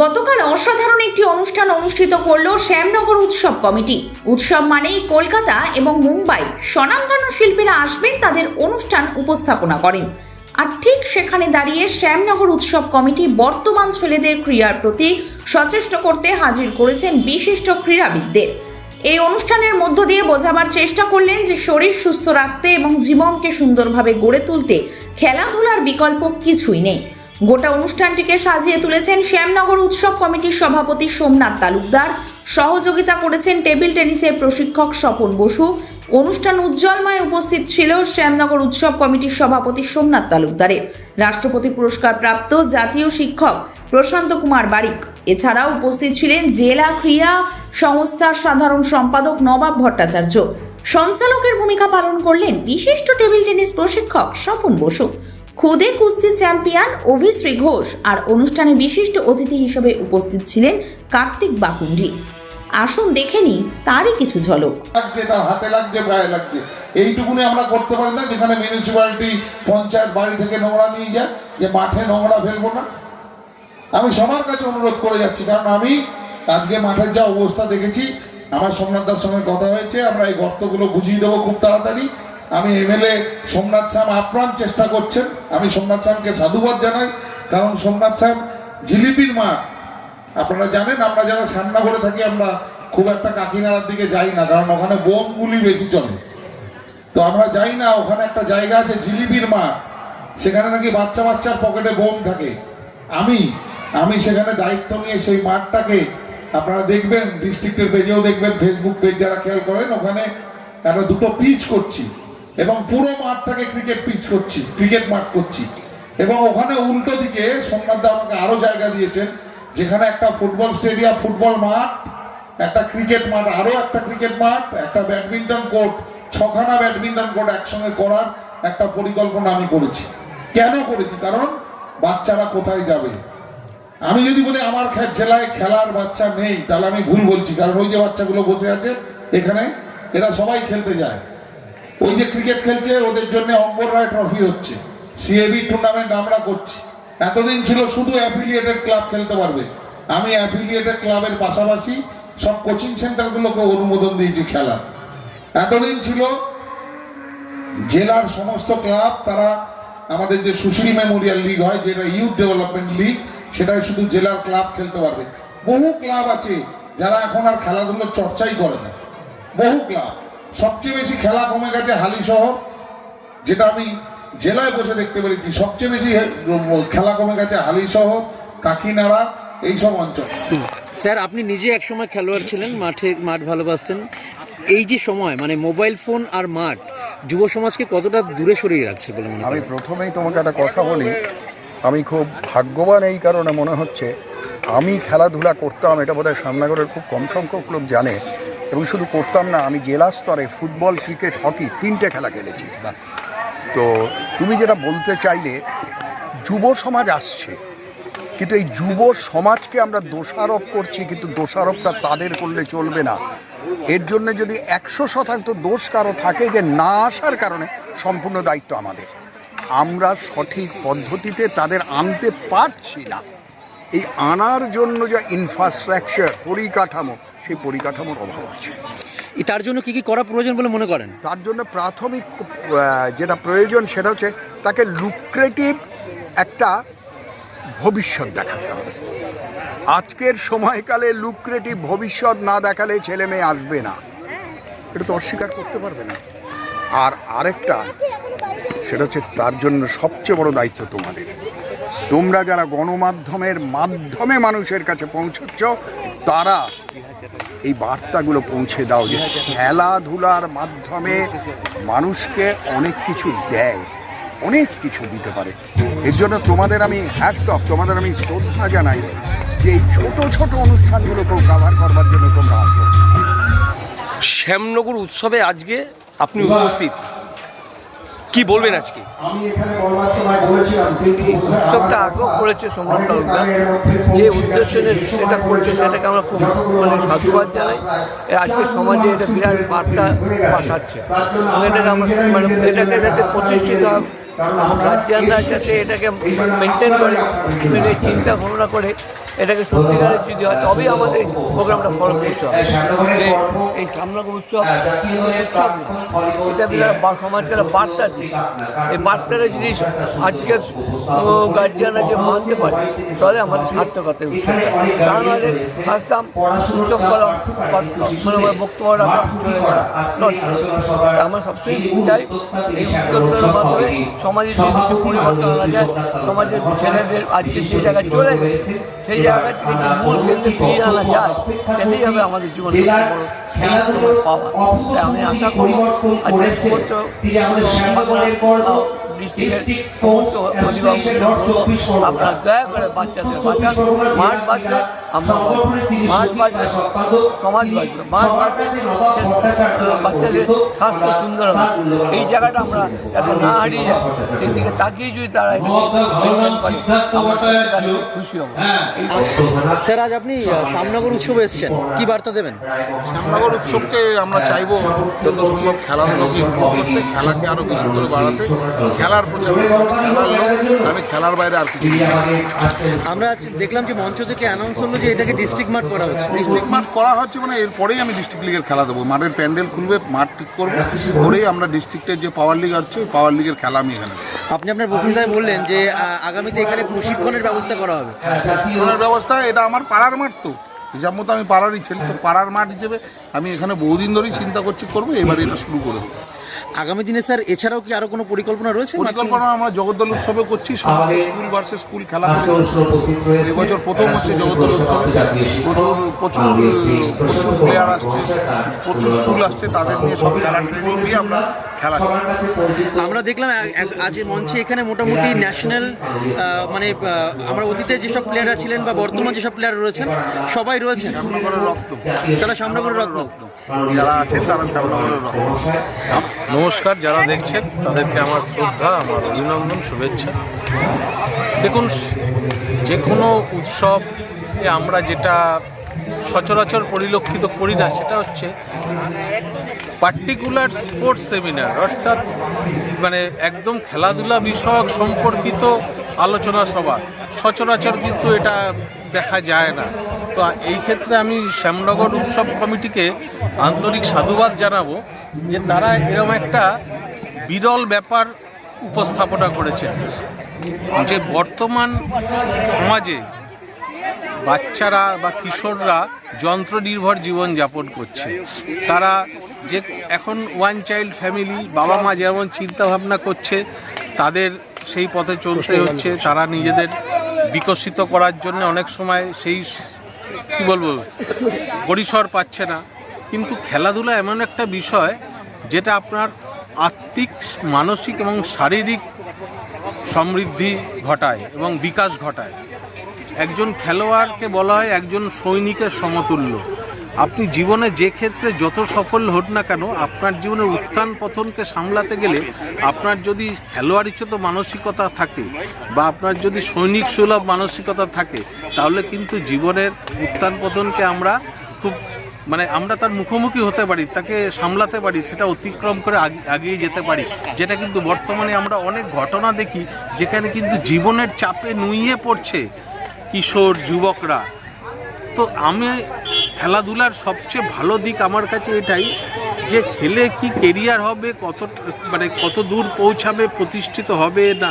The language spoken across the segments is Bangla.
গতকাল অসাধারণ একটি অনুষ্ঠান অনুষ্ঠিত করল শ্যামনগর উৎসব কমিটি। উৎসব মানেই কলকাতা এবং মুম্বাই। স্বনামধন্য শিল্পীরা আসবেন, তাদের অনুষ্ঠান উপস্থাপনা করেন। আর ঠিক সেখানে দাঁড়িয়ে শ্যামনগর উৎসব কমিটি বর্তমান ছেলেদের ক্রীড়ার প্রতি সচেষ্ট করতে হাজির করেছেন বিশিষ্ট ক্রীড়াবিদদের। এই অনুষ্ঠানের মধ্য দিয়ে বোঝাবার চেষ্টা করলেন যে শরীর সুস্থ রাখতে এবং জীবনকে সুন্দরভাবে গড়ে তুলতে খেলাধুলার বিকল্প কিছুই নেই। গোটা অনুষ্ঠানটিকে সাজিয়ে তুলেছেন শ্যামনগর উৎসব কমিটির সভাপতি সোমনাথ তালুকদার। সহযোগিতা করেছেন টেবিল টেনিসের প্রশিক্ষক স্বপন বসু। অনুষ্ঠান উজ্জ্বলময় উপস্থিত ছিল শ্যামনগর উৎসব কমিটির সভাপতি সোমনাথ তালুকদারের রাষ্ট্রপতি পুরস্কার প্রাপ্ত জাতীয় শিক্ষক প্রশান্ত কুমার বারিক। এছাড়াও উপস্থিত ছিলেন জেলা ক্রীড়া সংস্থার সাধারণ সম্পাদক নবাব ভট্টাচার্য। সঞ্চালকের ভূমিকা পালন করলেন বিশিষ্ট টেবিল টেনিস প্রশিক্ষক স্বপন বসু। খুদে কুস্তি চ্যাম্পিয়ন অভিশ্রী ঘোষ আর অনুষ্ঠানে বিশিষ্ট অতিথি হিসেবে উপস্থিত ছিলেন কার্তিক বাকুন্ডি। আসুন দেখে নিই তারই কিছু ঝলক। তার হাতে লাগছে, গায়ে লাগছে। এইটুকুনি আমরা করতে পারি না, যেখানে মিউনিসিপ্যালিটি পঞ্চায়েত বাড়ি থেকে নোংরা নিয়ে যায়, যে মাঠে নোংরা ফেলব না। আমি সবার কাছে অনুরোধ করে যাচ্ছি, কারণ আমি আজকে মাঠের যা অবস্থা দেখেছি, আমার সোমনাথদার সঙ্গে কথা হয়েছে, আমরা এই গর্তগুলো বুঝিয়ে দেবো খুব তাড়াতাড়ি। আমি এমএলএ সোমনাথ শ্যাম আপ্রাণ চেষ্টা করছেন। আমি সোমনাথ শ্যামকে সাধুবাদ জানাই, কারণ সোমনাথ শ্যাম জিলিপির মাঠ আপনারা জানেন, আমরা যারা সান্না করে থাকি, আমরা খুব একটা কাকিনাড়ার দিকে যাই না, কারণ ওখানে বোমগুলি বেশি চলে। তো আমরা যাই না, ওখানে একটা জায়গা আছে জিলিপির মাঠ সেখানে নাকি বাচ্চা বাচ্চার পকেটে বোম থাকে। আমি আমি সেখানে দায়িত্ব নিয়ে সেই মাঠটাকে, আপনারা দেখবেন ডিস্ট্রিক্টের পেজেও দেখবেন ফেসবুক পেজ যারা খেয়াল করেন, ওখানে একটা দুটো পিচ করছি। এবং পুরো মাঠটাকে ক্রিকেট পিচ করছি ক্রিকেট মাঠ করছি। এবং ওখানে উল্টো দিকে সোমনাথ দা আমাকে আরও জায়গা দিয়েছেন, যেখানে একটা ফুটবল স্টেডিয়াম, ফুটবল মাঠ, একটা ক্রিকেট মাঠ, আরও একটা ক্রিকেট মাঠ, একটা ব্যাডমিন্টন কোর্ট ছখানা ব্যাডমিন্টন কোর্ট একসঙ্গে করার একটা পরিকল্পনা আমি করেছি। কেন করেছি? কারণ বাচ্চারা কোথায় যাবে? আমি যদি বলি আমার জেলায় খেলার বাচ্চা নেই, তাহলে আমি ভুল বলছি। কারণ ওই যে বাচ্চাগুলো বসে আছে, এখানে এরা সবাই খেলতে যায়। ওই যে ক্রিকেট খেলছে, ওদের জন্য অম্বর রায় ট্রফি হচ্ছে। সিএবি টুর্নামেন্ট আমরা করছি। এতদিন ছিল শুধু অ্যাফিলিয়েটেড ক্লাব খেলতে পারবে। আমি অ্যাফিলিয়েটেড ক্লাবের পাশাপাশি সব কোচিং সেন্টারগুলোকে অনুমোদন দিয়েছি খেলা। এতদিন ছিল জেলার সমস্ত ক্লাব তারা আমাদের যে সুশীল মেমোরিয়াল লিগ হয়, যেটা ইউথ ডেভেলপমেন্ট লিগ সেটাই শুধু জেলার ক্লাব খেলতে পারবে। বহু ক্লাব আছে যারা এখন আর খেলাধুলোর চর্চাই করে না। বহু ক্লাব সবচেয়ে বেশি খেলা কমে গেছে হালি শহর যেটা আমি জেলায় বসে দেখতে পেরেছি। সবচেয়ে বেশি খেলা কমে গেছে হালি শহর কাকিনাড়া এইসব অঞ্চল। স্যার আপনি নিজে একসময় খেলোয়াড় ছিলেন মাঠে মাঠ ভালোবাসতেন। এই যে সময় মানে মোবাইল ফোন আর মাঠ যুব সমাজকে কতটা দূরে সরিয়ে রাখছে বলে মনে আমি প্রথমেই তোমাকে একটা কথা বলি আমি খুব ভাগ্যবান এই কারণে মনে হচ্ছে আমি খেলাধুলা করতাম এটা বোধহয় সামনাগরের খুব কম সংখ্যক লোক জানে এবং শুধু করতাম না আমি জেলা স্তরে ফুটবল ক্রিকেট হকি তিনটে খেলা খেলেছি। তো তুমি যেটা বলতে চাইলে যুব সমাজ আসছে। কিন্তু এই যুব সমাজকে আমরা দোষারোপ করছি কিন্তু দোষারোপটা তাদের করলে চলবে না। এর জন্য যদি একশো শতাংশ দোষ কারও থাকে যে না আসার কারণে সম্পূর্ণ দায়িত্ব আমাদের। আমরা সঠিক পদ্ধতিতে তাদের আনতে পারছি না। এই আনার জন্য যা ইনফ্রাস্ট্রাকচার পরিকাঠামো সেই পরিকাঠামোর অভাব আছে। তার জন্য কি কি করা প্রয়োজন বলে মনে করেন? তার জন্য প্রাথমিক যেটা প্রয়োজন সেটা হচ্ছে তাকে লুক্রেটিভ একটা ভবিষ্যৎ দেখাতে হবে। আজকের সময়কালে লুক্রেটিভ ভবিষ্যৎ না দেখালে ছেলে মেয়ে আসবে না। এটা তো অস্বীকার করতে পারবে না। আর আরেকটা সেটা হচ্ছে তার জন্য সবচেয়ে বড় দায়িত্ব তোমাদের। তোমরা যারা গণমাধ্যমের মাধ্যমে মানুষের কাছে পৌঁছচ্ছ তারা এই বার্তাগুলো পৌঁছে দাও যে খেলাধুলার মাধ্যমে মানুষকে অনেক কিছু দেয়, অনেক কিছু দিতে পারে। এর জন্য তোমাদের আমি হ্যাটস তোমাদের আমি শ্রদ্ধা জানাই যে এই ছোটো ছোটো অনুষ্ঠানগুলোকেও কাভার করবার জন্য তোমরা আসো। শ্যামনগর উৎসবে আজকে আপনি উপস্থিত। কি বলবেন আজকে? উৎসবটা আগেও করেছে সম্রাট তালুকদার যে উদ্দেশ্য এটা করেছে সেটাকে আমরা খুব মানে সাধুবাদ জানাই। আজকে সমাজে এটা বিরাট বার্তা পাঠাচ্ছে এটাকে আমরা মানে এটাকে যাতে প্রতিষ্ঠিত গার্জিয়ানরা যাতে এটাকে মেনটেন করে মেনে চিন্তা ভাবনা করে এটাকে সত্যিকারের যদি হয় তবেই আমাদের প্রোগ্রামটা ফলো করতে হবে। যে এই সামনাগর উৎসব উৎসব। এটা বিরাট সমাজকে একটা বার্তা দিই এই বার্তাটা যদি আজকের গার্জিয়ানরা যে মানতে পারে তাহলে আমাদের সার্থকতা উৎসব তার নাহলে আসতাম উৎসব করা মানে বক্তব্য রাখা চলে। আমরা সবসময় চাই এই উদ্যোক্তার মাধ্যমে সমাজের যে কিছু পরিবর্তন আনা যায় সমাজের ছেলেদের আজকে যে জায়গায় চলে গেছে সেই জায়গা থেকে যে মূল কেন্দ্রে ফিরিয়ে আনা যায় সেটাই হবে আমাদের জীবনে পাওয়া আমি আশা করি আজকে সমস্ত ডিস্ট্রিক্টের সমস্ত অভিভাবকদের আপনারা দয়া করে বাচ্চাদের বাঁচান। মাঠ আমরা মাঠ বাঁচলে সমাজ বাঁচবে। মাঠ বাচ্চাদের স্বাস্থ্য সুন্দর হবে। এই জায়গাটা আমরা যাতে না হারিয়ে যায় সেই দিকে তাকিয়ে যদি তারা খুশি হব। স্যার আজ আপনি শ্যামনগর উৎসবে এসেছেন। কি বার্তা দেবেন? শ্যামনগর উৎসবকে আমরা চাইব যত সম্ভব খেলাধুলোকে করতে খেলাকে আরও বেশি করে বাড়াতে। খেলার প্রচার খেলার লোক আমি খেলার বাইরে আর কিছু আমরা আজ দেখলাম যে মঞ্চ থেকে অ্যানাউন্স হলো যে এটাকে ডিস্ট্রিক্ট মাঠ করা হচ্ছে। ডিস্ট্রিক্ট মাঠ করা হচ্ছে মানে এরপরেই আমি ডিস্ট্রিক্ট লিগের খেলা দেবো। মাঠের প্যান্ডেল খুলবে মাঠ ঠিক করব। করেই আমরা ডিস্ট্রিক্টের যে পাওয়ার লিগ হচ্ছে ওই পাওয়ার লিগের খেলা আমি এখানে আপনি আপনার বক্তৃতায় বললেন যে আগামীতে এখানে প্রশিক্ষণের ব্যবস্থা করা হবে। প্রশিক্ষণের ব্যবস্থা এটা আমার পাড়ার মাঠ তো। হিসাব মতো আমি পাড়ারই ছেলে। তো পাড়ার মাঠ হিসেবে আমি এখানে বহুদিন ধরেই চিন্তা করছি করব। এবার এটা শুরু করে দেবো। আগামী দিনে স্যার এছাড়াও কি আরও কোনো পরিকল্পনা রয়েছে? পরিকল্পনা আমরা জগদ্দল উৎসবে করছি সবাই স্কুল ভার্সেস স্কুল খেলা এবছর প্রথম হচ্ছে জগদ্দল উৎসব। প্রচুর প্রচুর প্রচুর প্লেয়ার আসছে প্রচুর স্কুল আসছে তাদের নিয়ে সব খেলার ট্রেনিং দিয়ে আমরা খেলা আমরা দেখলাম আজ মঞ্চে এখানে মোটামুটি ন্যাশনাল মানে আমরা অতীতে যেসব প্লেয়াররা ছিলেন বা বর্তমান যেসব প্লেয়ার রয়েছেন সবাই রয়েছেন। রক্ত। তারা সামনাগরের রত্ন যারা আছেন তারা শ্যামনগরের রক্ত। নমস্কার যারা দেখছেন তাদেরকে আমার শ্রদ্ধা আমার অভিনন্দন শুভেচ্ছা। দেখুন যে কোনো উৎসব আমরা যেটা সচরাচর পরিলক্ষিত করি না সেটা হচ্ছে পার্টিকুলার স্পোর্টস সেমিনার অর্থাৎ মানে একদম খেলাধুলা বিষয়ক সম্পর্কিত আলোচনা সভা। সচরাচর কিন্তু এটা দেখা যায় না। তো এই ক্ষেত্রে আমি শ্যামনগর উৎসব কমিটিকে আন্তরিক সাধুবাদ জানাব যে তারা এরকম একটা বিরল ব্যাপার উপস্থাপনা করেছেন। যে বর্তমান সমাজে বাচ্চারা বা কিশোররা যন্ত্র নির্ভর জীবন যাপন করছে। তারা যে এখন ওয়ান চাইল্ড ফ্যামিলি বাবা মা যেমন চিন্তাভাবনা করছে তাদের সেই পথে চলতে হচ্ছে। তারা নিজেদের বিকশিত করার জন্য অনেক সময় সেই কী বলব পরিসর পাচ্ছে না। কিন্তু খেলাধুলা এমন একটা বিষয় যেটা আপনার আত্মিক মানসিক এবং শারীরিক সমৃদ্ধি ঘটায় এবং বিকাশ ঘটায়। একজন খেলোয়াড়কে বলা হয় একজন সৈনিকের সমতুল্য। আপনি জীবনে যে ক্ষেত্রে যত সফল হোক না কেন, আপনার জীবনের উত্থান পতনকে সামলাতে গেলে আপনার যদি খেলোয়াড়িচ্যত মানসিকতা থাকে বা আপনার যদি সৈনিক সুলভ মানসিকতা থাকে, তাহলে কিন্তু জীবনের উত্থান পতনকে আমরা খুব মানে আমরা তার মুখোমুখি হতে পারি, তাকে সামলাতে পারি, সেটা অতিক্রম করে আগে- এগিয়ে যেতে পারি। যেটা কিন্তু বর্তমানে আমরা অনেক ঘটনা দেখি, যেখানে কিন্তু জীবনের চাপে নুইয়ে পড়ছে। কিশোর যুবকরা। তো আমি খেলাধুলার সবচেয়ে ভালো দিক আমার কাছে এটাই যে খেলে কি কেরিয়ার হবে, কত মানে কত দূর পৌঁছাবে, প্রতিষ্ঠিত হবে না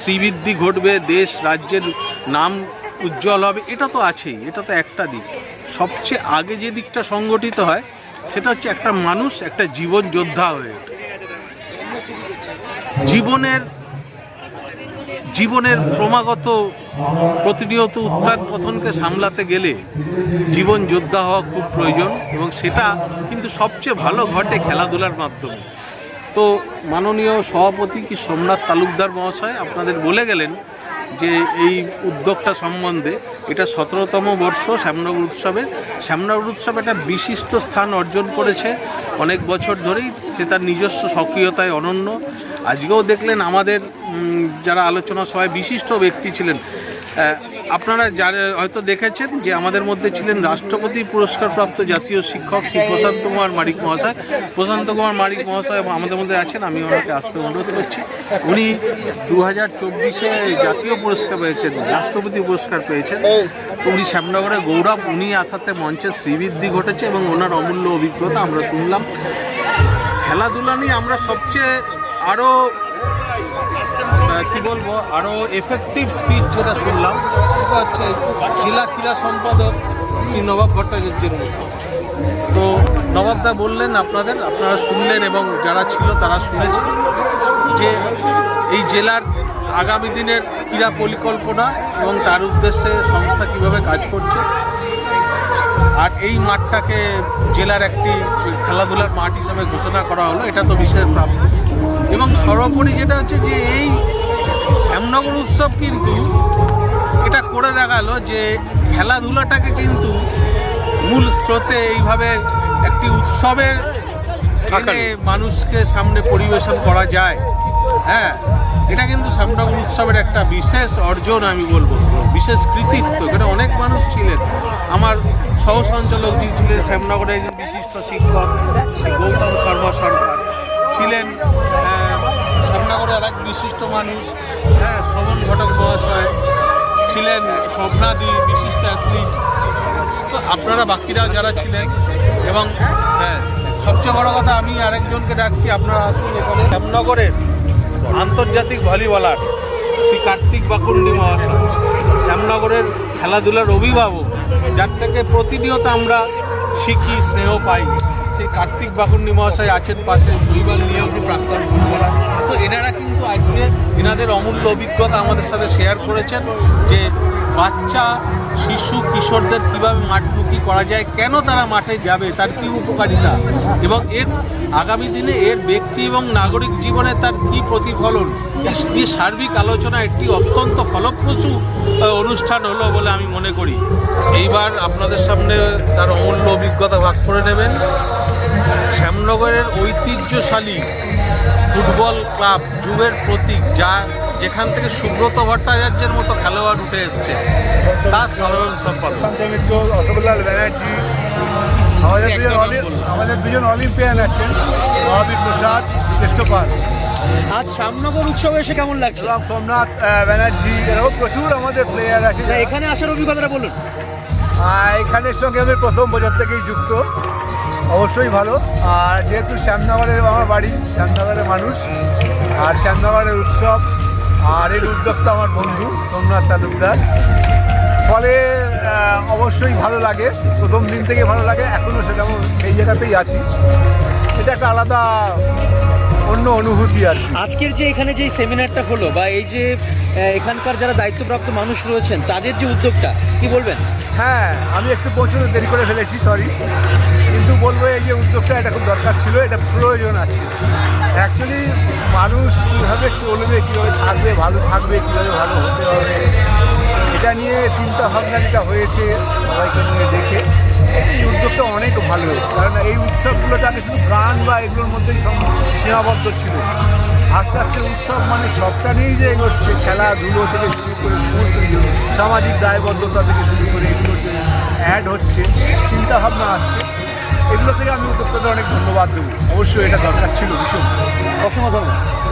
শ্রীবৃদ্ধি ঘটবে, দেশ, রাজ্যের নাম উজ্জ্বল হবে, এটা তো আছেই, এটা তো একটা দিক। সবচেয়ে আগে যে দিকটা সংগঠিত হয়, সেটা হচ্ছে একটা মানুষ, একটা জীবন যোদ্ধা হয়ে ওঠে। জীবনের জীবনের ক্রমাগত প্রতিনিয়ত উত্থান পথনকে সামলাতে গেলে জীবন যোদ্ধা হওয়া খুব প্রয়োজন এবং সেটা কিন্তু সবচেয়ে ভালো ঘটে খেলাধুলার মাধ্যমে। তো মাননীয় সভাপতি কি সোমনাথ তালুকদার মহাশয় আপনাদের বলে গেলেন যে এই উদ্যোগটা সম্বন্ধে এটা সতেরোতম বর্ষ শ্যামনগর উৎসবের। শ্যামনগর উৎসব একটা বিশিষ্ট স্থান অর্জন করেছে। অনেক বছর ধরেই সে তার নিজস্ব সক্রিয়তায় অনন্য। আজকেও দেখলেন আমাদের যারা আলোচনা সভায় বিশিষ্ট ব্যক্তি ছিলেন আপনারা যারা হয়তো দেখেছেন যে আমাদের মধ্যে ছিলেন রাষ্ট্রপতি পুরস্কারপ্রাপ্ত জাতীয় শিক্ষক শ্রী প্রশান্ত কুমার মারিক মহাশয়। প্রশান্ত কুমার মারিক মহাশয় আমাদের মধ্যে আছেন, আমি ওনাকে আসতে অনুরোধ করছি। উনি দু হাজার চব্বিশে জাতীয় পুরস্কার পেয়েছেন, রাষ্ট্রপতি পুরস্কার পেয়েছেন। উনি শ্যামনগরের গৌরব, উনি আসাতে মঞ্চে শ্রীবৃদ্ধি ঘটেছে এবং ওনার অমূল্য অভিজ্ঞতা আমরা শুনলাম। খেলাধুলা নিয়ে আমরা সবচেয়ে আরও কি বলব আরও এফেক্টিভ স্পিচ যেটা শুনলাম, সেটা হচ্ছে জেলা ক্রীড়া সম্পাদক শ্রী নবাব ভট্টাচার্যের মুখে। তো নবাবদা বললেন আপনাদের, আপনারা শুনলেন এবং যারা ছিল তারা শুনেছেন যে এই জেলার আগামী দিনের ক্রীড়া পরিকল্পনা এবং তার উদ্দেশ্যে সংস্থা কীভাবে কাজ করছে। আর এই মাঠটাকে জেলার একটি খেলাধুলার মাঠ হিসাবে ঘোষণা করা হলো, এটা তো বিশেষ প্রাপ্ত। এবং সর্বোপরি যেটা হচ্ছে যে এই শ্যামনগর উৎসব কিন্তু এটা করে দেখাল যে খেলাধুলাটাকে কিন্তু মূল স্রোতে এইভাবে একটি উৎসবের মানুষকে সামনে পরিবেশন করা যায়। হ্যাঁ এটা কিন্তু শ্যামনগর উৎসবের একটা বিশেষ অর্জন আমি বলব বিশেষ কৃতিত্ব। এখানে অনেক মানুষ ছিলেন। আমার সহ সঞ্চালক যিনি ছিলেন শ্যামনগরের একজন বিশিষ্ট শিক্ষক শ্রী গৌতম শর্মা সরকার। ছিলেন আহ, শ্যামনগরের এক বিশিষ্ট মানুষ। হ্যাঁ শোভন ঘটক মহাশয় ছিলেন স্বপ্নাদি বিশিষ্ট অ্যাথলিট তো আপনারা বাকিরা যারা ছিলেন এবং হ্যাঁ সবচেয়ে বড় কথা আমি আরেকজনকে ডাকছি আপনারা আসুন এখানে। শ্যামনগরের আন্তর্জাতিক ভলিবলার শ্রী কার্তিক বাকুন্ডি মহাশয়। শ্যামনগরের খেলাধুলার অভিভাবক যার থেকে প্রতিনিয়ত আমরা শিখি স্নেহ পাই। কার্তিক বাকুন্ডি মহাশয় আছেন পাশে শৈবাল নিয়োগী প্রাক্তন ফুটবলার। তো এনারা কিন্তু আজকে এনাদের অমূল্য অভিজ্ঞতা আমাদের সাথে শেয়ার করেছেন যে বাচ্চা, শিশু, কিশোরদের কীভাবে মাঠমুখী করা যায়, কেন তারা মাঠে যাবে, তার কী উপকারিতা এবং এর আগামী দিনে এর ব্যক্তি এবং নাগরিক জীবনে তার কী প্রতিফলন এই সার্বিক আলোচনা একটি অত্যন্ত ফলপ্রসূ অনুষ্ঠান হলো বলে আমি মনে করি। এইবার আপনাদের সামনে তার অমূল্য অভিজ্ঞতা ভাগ করে নেবেন। শ্যামনগরের ঐতিহ্যশালী ফুটবল ক্লাব যুগের প্রতীক যা যেখান থেকে সুব্রত ভট্টাচার্যের মতো খেলোয়াড় উঠে এসছে তার সাধারণ সম্পাদক। ব্যানার্জি। আমাদের দুজন অলিম্পিয়ান আছেন মহাবীর প্রসাদ আজ শ্যামনগর উৎসবে এসে কেমন লাগছে? সোমনাথ ব্যানার্জি এরকম প্রচুর আমাদের প্লেয়ার আছে। না, এখানে আসার অভিজ্ঞতাটা বলুন। আর এখানের সঙ্গে আমি প্রথম বছর থেকেই যুক্ত। অবশ্যই ভালো। আর যেহেতু শ্যামনগরের আমার বাড়ি, শ্যামনগরের মানুষ, আর শ্যামনগরের উৎসব, আর এর উদ্যোক্তা আমার বন্ধু সোমনাথ তালুকদার। ফলে অবশ্যই ভালো লাগে, প্রথম দিন থেকে ভালো লাগে এখনও সেটা সেই জায়গাতেই আছি। এটা একটা আলাদা, অন্য অনুভূতি আর আজকের যে এখানে যে সেমিনারটা হলো, বা এই যে এখানকার যারা দায়িত্বপ্রাপ্ত মানুষ রয়েছেন, তাদের যে উদ্যোগটা, কি বলবেন? হ্যাঁ আমি একটু পৌঁছতে দেরি করে ফেলেছি সরি কিন্তু বলব এই যে উদ্যোগটা এটা খুব দরকার ছিল, এটা প্রয়োজন আছে। অ্যাকচুয়ালি মানুষ কীভাবে চলবে, কীভাবে থাকবে, ভালো থাকবে, কীভাবে ভালো হতে হবে, এটা নিয়ে চিন্তা ভাবনা যেটা হয়েছে, সবাইকে নিয়ে দেখে, এই উদ্যোগটা অনেক ভালো। কারণ এই উৎসবগুলোতে আগে শুধু গান বা এগুলোর মধ্যেই সম- সীমাবদ্ধ ছিল। আস্তে আস্তে উৎসব মানে সবটা নিয়েই যে এগোচ্ছে, খেলাধুলো থেকে শুরু করে সমস্ত সামাজিক দায়বদ্ধতা থেকে শুরু করে অ্যাড হচ্ছে চিন্তাভাবনা আসছে। এগুলো থেকে আমি উদ্যোক্তাদের অনেক ধন্যবাদ দেবো। অবশ্যই এটা দরকার ছিল ভীষণ। অসংখ্য ধন্যবাদ।